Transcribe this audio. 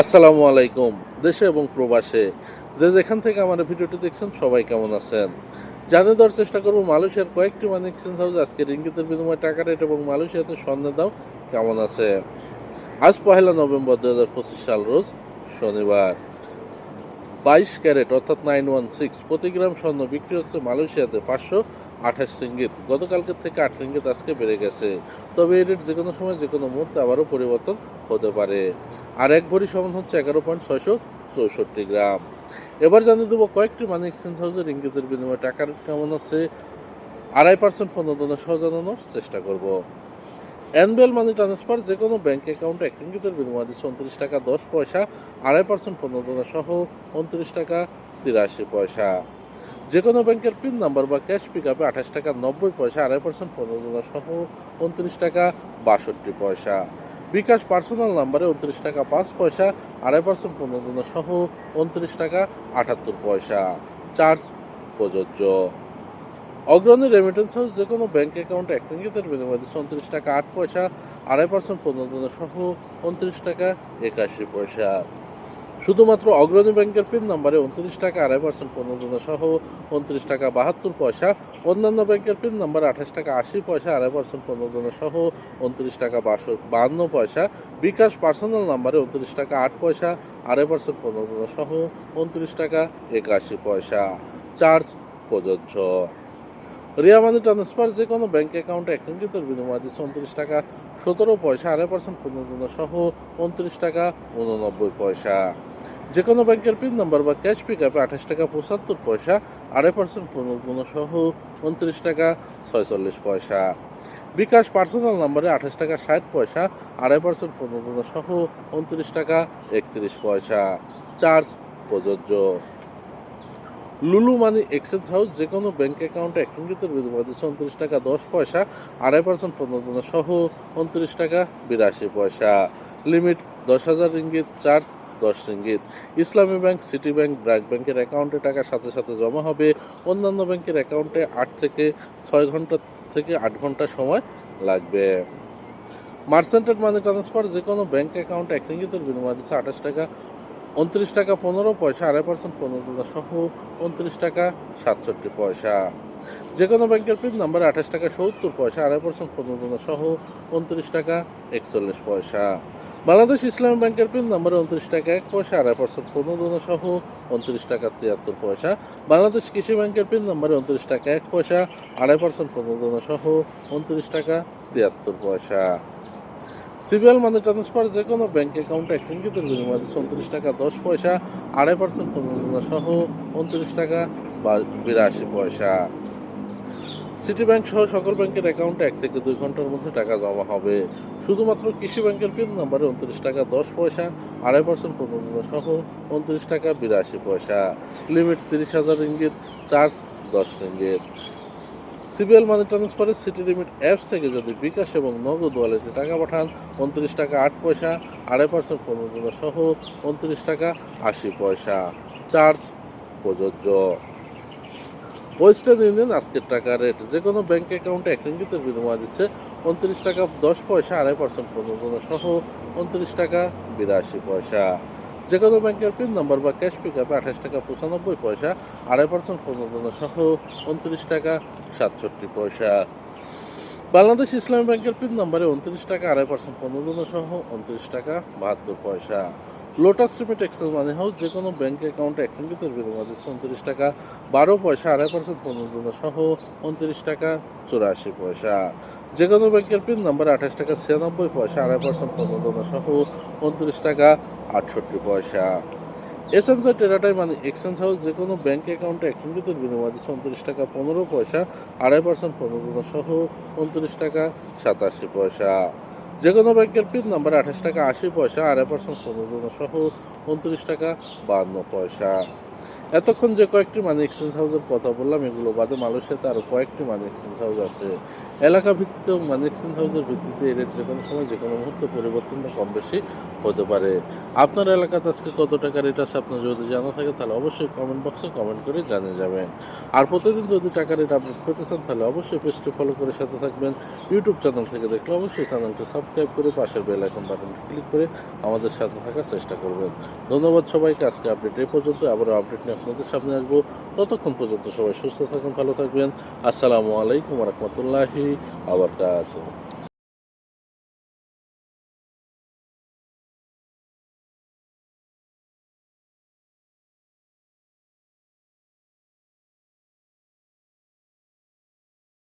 আসসালামু আলাইকুম, দেশে এবং প্রবাসে। যে যেখান থেকে আমার ভিডিওটি দেখছেন, সবাই কেমন আছেন? জানিয়ে দেওয়ার চেষ্টা করব, মালয়েশিয়ার কয়েকটি মানি এক্সচেঞ্জ হাউস আজকে রিঙ্গিতের বিনিময়ে টাকা রেট এবং মালয়েশিয়াতে স্বর্ণের দাম কেমন আছে? আজ পহেলা নভেম্বর দু হাজার পঁচিশ সাল, রোজ শনিবার। বাইশ ক্যারেট, অর্থাৎ নাইন ওয়ান সিক্স, প্রতি গ্রাম স্বর্ণ বিক্রি হচ্ছে মালয়েশিয়াতে পাঁচশো আঠাশ রিঙ্গিত। গতকালকের থেকে আট রিঙ্গিত আজকে বেড়ে গেছে। তবে এই রেট যে কোনো সময় যে কোনো মুহূর্তে আবারও পরিবর্তন হতে পারে। আর এক ভরি সমান হচ্ছে এগারো পয়েন্ট ছয়শো চৌষট্টি গ্রাম। এবার জানিয়ে দেবো কয়েকটি মানি এক্সচেঞ্জ হাউসের ইঙ্গিতের বিনিময়ে টাকার কেমন আছে, আড়াই পার্সেন্ট প্রণোদনের সহ জানানোর চেষ্টা করব। অ্যানুয়াল মানি ট্রান্সফার যে কোনো ব্যাঙ্ক অ্যাকাউন্টে এক ইঙ্গিতের বিনিময়ে দিচ্ছে উনত্রিশ টাকা দশ পয়সা, আড়াই পার্সেন্ট প্রণোদনা সহ উনত্রিশ টাকা তিরাশি পয়সা। যে কোনো ব্যাংকের পিন নাম্বার বা ক্যাশ পিক আপে আঠাশ টাকা নব্বই পয়সা, আড়াই পার্সেন্ট প্রণোদনা সহ উনত্রিশ টাকা বাষট্টি পয়সা। বিকাশ পার্সোনাল নাম্বারে উনত্রিশ টাকা পাঁচ পয়সা, আড়াই পার্সেন্ট প্রণোদনা সহ উনত্রিশ টাকা আটাত্তর পয়সা। চার্জ প্রযোজ্য। অগ্রণী রেমিটেন্স হাউস যে কোনো ব্যাঙ্ক অ্যাকাউন্টে এক রিঙ্গিতের বিনিময়ে দিচ্ছে উনত্রিশ টাকা আট পয়সা, আড়াই পার্সেন্ট প্রণোদনা সহ উনত্রিশ টাকা একাশি পয়সা। শুধুমাত্র অগ্রণী ব্যাংকের পিন নাম্বারে উনত্রিশ টাকা, আড়াই পার্সেন্ট প্রণোদনা সহ উনত্রিশ টাকা, বাহাত্তর পয়সা। অন্যান্য ব্যাংকের পিন নাম্বার আঠাশ টাকা, আশি পয়সা, আড়াই পার্সেন্ট প্রণোদনা সহ উনত্রিশ টাকা বাহান্ন পয়সা। বিকাশ পার্সোনাল নাম্বারে উনত্রিশ টাকা, আট পয়সা, আড়াই পার্সেন্ট প্রণোদনা সহ উনত্রিশ টাকা, একাশি পয়সা। চার্জ প্রযোজ্য। রিয়া মানি ট্রান্সফার যে কোনো ব্যাঙ্ক অ্যাকাউন্টে এক রিঙ্গিতের বিনিময়ে দিচ্ছে উনত্রিশ টাকা, সতেরো পয়সা, আড়াই পার্সেন্ট প্রণোদনা সহ উনত্রিশ টাকা, উননব্বই পয়সা। যে কোনো ব্যাংকের পিন নাম্বার বা ক্যাশ পিক আপে আঠাশ টাকা, পঁচাত্তর পয়সা, আড়াই পার্সেন্ট প্রণোদনা সহ উনত্রিশ টাকা, ছয়চল্লিশ পয়সা। বিকাশ পার্সোনাল নাম্বারে আঠাশ টাকা, ষাট পয়সা, আড়াই পার্সেন্ট প্রণোদনা সহ উনত্রিশ টাকা, একত্রিশ পয়সা। চার্জ প্রযোজ্য। লুলু মানি এক্সচেঞ্জ হাউস যে কোনো ব্যাঙ্ক অ্যাকাউন্টে এক রিঙ্গিতের বিনিময়ে দিচ্ছে উনত্রিশ টাকা, দশ পয়সা, আড়াই পার্সেন্ট প্রণোদনা সহ উনত্রিশ টাকা, বিরাশি পয়সা। লিমিট, দশ হাজার রিঙ্গিত, চার্জ, দশ ringgit. Islami bank, city bank, BRAC ব্যাংকের অ্যাকাউন্টে টাকা সাথে সাথে জমা হবে। অন্যান্য ব্যাংকের অ্যাকাউন্টে আট থেকে ছয় ঘণ্টা থেকে আট ঘণ্টা সময় লাগবে। মার্চেন্টেড মানি ট্রান্সফার যে কোনো ব্যাঙ্ক অ্যাকাউন্টে এক রিঙ্গিতের বিনিময়ে দিচ্ছে আঠাশ টাকা উনত্রিশ টাকা পনেরো পয়সা, আড়াই পার্সেন্ট প্রণোদনা সহ উনত্রিশ টাকা সাতষট্টি পয়সা। যে কোনো ব্যাংকের পিন নাম্বার আঠাশ টাকা সত্তর পয়সা, আড়াই পার্সেন্ট প্রণোদনা সহ উনত্রিশ টাকা একচল্লিশ পয়সা। বাংলাদেশ ইসলামী ব্যাংকের পিন নাম্বার উনত্রিশ টাকা এক পয়সা, আড়াই পার্সেন্ট প্রণোদনা সহ উনত্রিশ টাকা তিয়াত্তর পয়সা। বাংলাদেশ কৃষি ব্যাংকের পিন নাম্বারে উনত্রিশ টাকা এক পয়সা, আড়াই পার্সেন্ট প্রণোদনা সহ উনত্রিশ টাকা তিয়াত্তর পয়সা। সিবিএল মানি ট্রান্সফার যে কোনো ব্যাঙ্ক অ্যাকাউন্টে এক রিঙ্গিতের বিনিময়ে উনত্রিশ টাকা, দশ পয়সা, আড়াই পার্সেন্ট প্রণোদনা সহ উনত্রিশ টাকা বা বিরাশি পয়সা। সিটি ব্যাংক সহ সকল ব্যাংকের অ্যাকাউন্টে এক থেকে দুই ঘণ্টার মধ্যে টাকা জমা হবে। শুধুমাত্র কৃষি ব্যাংকের পিন নাম্বারে উনত্রিশ টাকা, দশ পয়সা, আড়াই পার্সেন্ট প্রণোদনা সহ উনত্রিশ টাকা, বিরাশি পয়সা। লিমিট তিরিশ হাজার ইঙ্গিত চার্জ দশ রিঙ্গিত। সিবিএল মানি ট্রান্সফারের সিটি লিমিট অ্যাপস থেকে যদি বিকাশ এবং নগদ ওয়ালেটে টাকা পাঠান, উনত্রিশ টাকা আট পয়সা, আড়াই পার্সেন্ট প্রণোদনা সহ উনত্রিশ টাকা আশি পয়সা। চার্জ প্রযোজ্য। ওয়েস্টার্ন ইউনিয়ন আজকের টাকা রেট যে কোনো ব্যাঙ্ক অ্যাকাউন্টে এক রিঙ্গিতের বিনিময় দিচ্ছে উনত্রিশ টাকা দশ পয়সা, আড়াই পার্সেন্ট প্রণোদনা সহ উনত্রিশ টাকা বিরাশি পয়সা। যে কোনো ব্যাংকের পিন নম্বর বা ক্যাশ পিক আপে আঠাশ টাকা পঁচানব্বই পয়সা, আড়াই পার্সেন্ট প্রণোদনা সহ উনত্রিশ টাকা সাতষট্টি পয়সা। বাংলাদেশ ইসলামী ব্যাংকের পিন নম্বরে উনত্রিশ টাকা, আড়াই পার্সেন্ট প্রণোদনা সহ উনত্রিশ টাকা বাহাত্তর পয়সা। Lotus remit exchange money house যে কোনো ব্যাংক অ্যাকাউন্টে এক রিঙ্গিতের বিনিময় দিচ্ছে টাকা, বারো পয়সা, আড়াই পার্সেন্ট প্রণোদনা সহ উনত্রিশ টাকা, চুরাশি পয়সা। যে কোনো ব্যাংকের পিন নাম্বার আঠাশ টাকা, ছিয়ানব্বই পয়সা, আড়াই পার্সেন্ট প্রণোদনা সহ উনত্রিশ টাকা, আটষট্টি পয়সা। এস এম টেরাটাই মানে এক্সচেঞ্জ হাউস যে কোনো ব্যাংক অ্যাকাউন্টে এক রিঙ্গিতের বিনিময় দিচ্ছে উনত্রিশ টাকা, পনেরো পয়সা, আড়াই পার্সেন্ট প্রণোদনা সহ উনত্রিশ টাকা, সাতাশি পয়সা। যে কোনো ব্যাংকের পিন নাম্বার আঠাশ টাকা আশি পয়সা আড়াই পার্সেন্ট পনেরো সহ উনত্রিশ টাকা বাহান্ন পয়সা। এতক্ষণ যে কয়েকটি মানি এক্সচেঞ্জ হাউসের কথা বললাম, এগুলো বাদে মালয়েশিয়াতে আরও কয়েকটি মানি এক্সচেঞ্জ হাউস আছে। এলাকা ভিত্তিতে এবং মানি এক্সচেঞ্জ হাউসের ভিত্তিতে এই রেট যে কোনো সময় যে কোনো মুহূর্তে পরিবর্তন বা কম বেশি হতে পারে। আপনার এলাকাতে আজকে কত টাকা রেট আছে আপনার যদি জানা থাকে, তাহলে অবশ্যই কমেন্ট বক্সে কমেন্ট করে জানিয়ে যাবেন। আর প্রতিদিন যদি টাকা রেট আপডেট পেতে চান, তাহলে অবশ্যই পেজটি ফলো করে সাথে থাকবেন। ইউটিউব চ্যানেল থেকে দেখলে অবশ্যই চ্যানেলটি সাবস্ক্রাইব করে পাশের বেল আইকন বাটনটি ক্লিক করে আমাদের সাথে থাকার চেষ্টা করবেন। ধন্যবাদ সবাইকে, আজকে আপডেট এই পর্যন্ত আবারও আপডেট নিয়ে আপনাদের সামনে আসব ততক্ষণ পর্যন্ত সবাই সুস্থ থাকুন ভালো থাকবেন। আসসালামু আলাইকুম রহমতুল্লাহি আবরকাত